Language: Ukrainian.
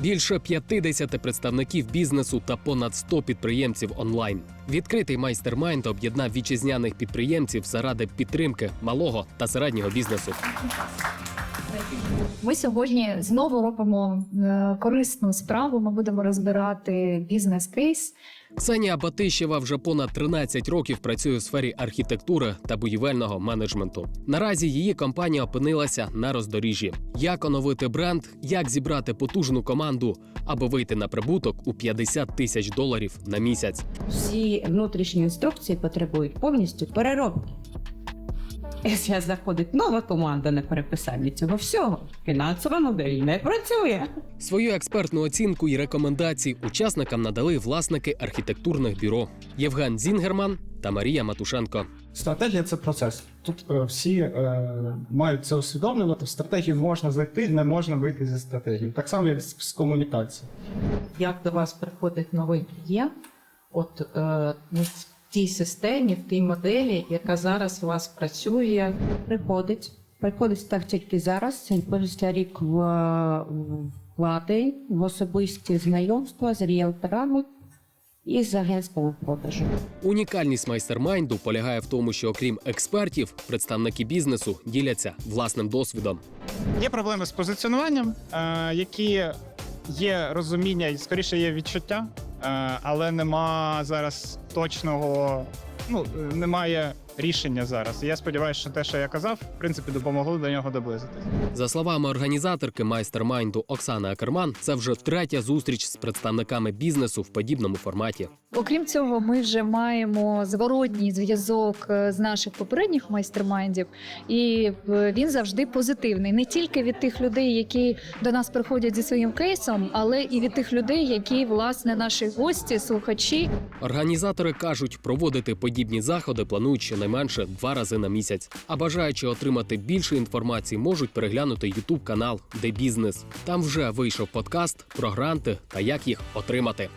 Більше 50 представників бізнесу та понад 100 підприємців онлайн. Відкритий майстер-майнд об'єднав вітчизняних підприємців заради підтримки малого та середнього бізнесу. Ми сьогодні знову робимо е, корисну справу. Ми будемо розбирати бізнес-кейс. Ксенія Батищева вже понад 13 років працює у сфері архітектури та будівельного менеджменту. Наразі її компанія опинилася на роздоріжжі. Як оновити бренд, як зібрати потужну команду, аби вийти на прибуток у 50 тисяч доларів на місяць. Всі внутрішні інструкції потребують повністю переробки. Якщо заходить нова команда на переписання цього всього, фінансова модель не працює. Свою експертну оцінку і рекомендації учасникам надали власники архітектурних бюро Євген Зінгерман та Марія Матушенко. Стратегія це процес. Тут е, всі е, мають це усвідомлювати. В стратегію можна зайти, не можна вийти зі стратегії. Так само, як з, з комунікацією. як до вас приходить новий клієнт, от е, ну, тій системі, в тій моделі, яка зараз у вас працює, Приходить. Приходить так тільки зараз. Перший рік в, в влади, в особисті знайомства з ріелторами і з агентством продажу. Унікальність майстермайнду полягає в тому, що окрім експертів, представники бізнесу діляться власним досвідом. Є проблеми з позиціонуванням, е, які є розуміння і скоріше є відчуття, але нема зараз точного, ну е, немає рішення зараз. Я сподіваюся, що те, що я казав, в принципі, допомогло до нього доблизитись. За словами організаторки майстер-майнду Оксани Акерман, це вже третя зустріч з представниками бізнесу в подібному форматі. Окрім цього, ми вже маємо зворотній зв'язок е, з наших попередніх майстермайндів, і е, він завжди позитивний. Не тільки від тих людей, які до нас приходять зі своїм кейсом, але і від тих людей, які власне наші гості, слухачі, Організатори кажуть, проводити подібні заходи планують щонайменше два рази на місяць. А бажаючи отримати більше інформації, можуть переглянути ютуб канал Де Бізнес. Там вже вийшов подкаст про гранти та як їх отримати.